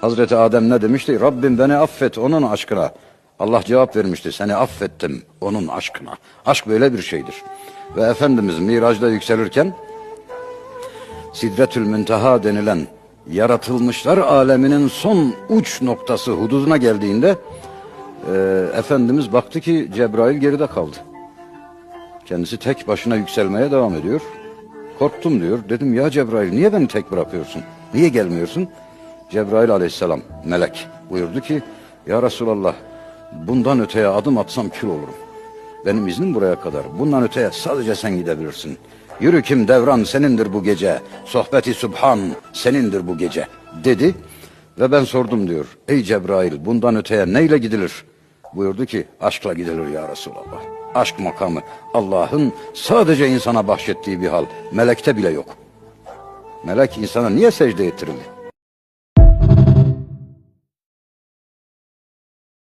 Hazreti Adem ne demişti? Rabbim beni affet onun aşkına. Allah cevap vermişti. Seni affettim onun aşkına. Aşk böyle bir şeydir. Ve Efendimiz Miraç'ta yükselirken Sidretül Münteha denilen yaratılmışlar aleminin son uç noktası hududuna geldiğinde e, Efendimiz baktı ki Cebrail geride kaldı. Kendisi tek başına yükselmeye devam ediyor. Korktum diyor. Dedim ya Cebrail niye beni tek bırakıyorsun? Niye gelmiyorsun? Cebrail aleyhisselam melek buyurdu ki ya Resulallah bundan öteye adım atsam kül olurum. Benim iznim buraya kadar. Bundan öteye sadece sen gidebilirsin. Yürü kim devran senindir bu gece. Sohbeti subhan senindir bu gece dedi. Ve ben sordum diyor. Ey Cebrail bundan öteye neyle gidilir? Buyurdu ki aşkla gidilir ya Resulallah. Aşk makamı Allah'ın sadece insana bahşettiği bir hal. Melekte bile yok. Melek insana niye secde ettirildi?